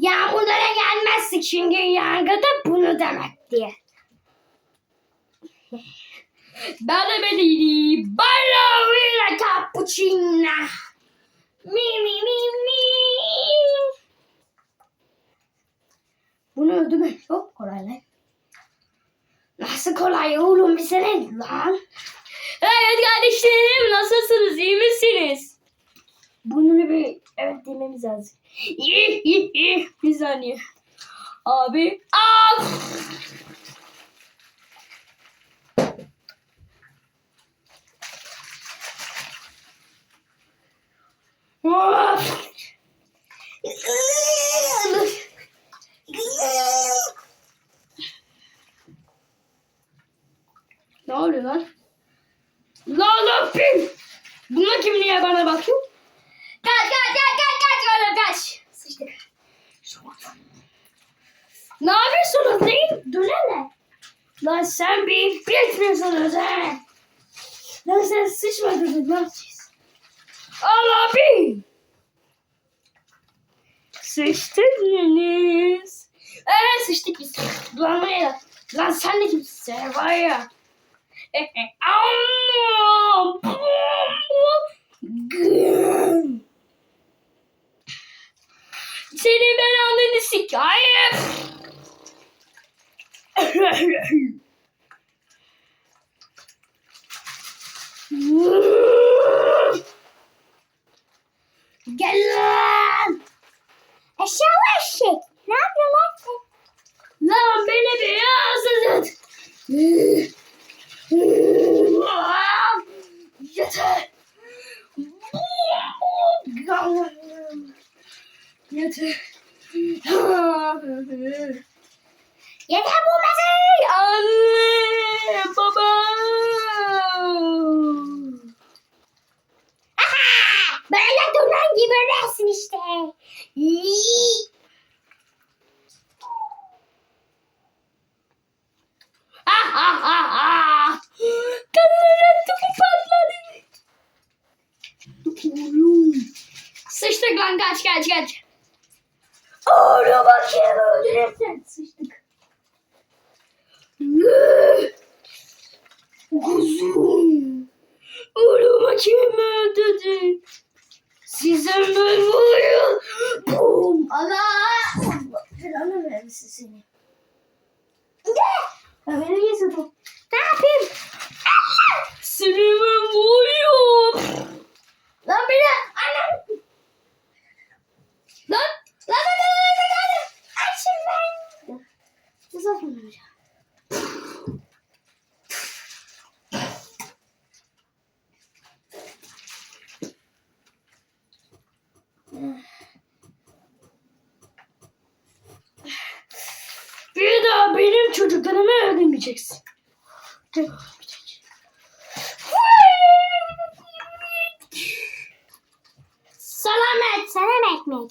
Yağmurlara gelmezsin çünkü yargıda bunu demek diye. Bella Bellini. Ballerina cappuccina. Mi mi mi mi. Bunu öldürmek çok kolay lan. Nasıl kolay oğlum mesele lan? Evet kardeşlerim nasılsınız iyi misiniz? Bunu bir evet dememiz lazım. Bir saniye. Abi. Aa! Ne oluyor? Lan öpeyim. Buna kim niye bana bakıyor? Kaç kaç kaç kaç kaç oğlum kaç. Sıçtık. Ne yapıyorsun lan değil? Dönerler. Lan sen bir bitmiyorsunuz he. Lan sen sıçmadın lan. Al abi. Sıçtınız. Evet sıçtık biz. Lan var ya. Lan sen de kimsin sen var ya. Amma. Güm. Seni ben anını sikayım. Gel lan. Aşağı eşek. Ne yapıyorsun lan sen? Lan beni bir yazdı. Yeter. Yeter. Yeter bu mesele. Anne, baba. Aha! Böyle duman gibi resim işte. Kadının tüpü patladı. Sıçtık lan kaç kaç kaç. Oğlum bakayım öldürürsen. Sıçtık. Kuzum. Oğlum kim öldürdü? Size vuruyor. Bum. Allah! Belanı vermesin seni. Ya beni niye satın? Ne yapayım? Seni ben vuruyorum. Lan beni anam. Lan. Lan lan lan lan lan lan. Açın ben. Nasıl yapayım Bir daha benim çocuklarımı öldürmeyeceksin. Selamet. Selam ekmek.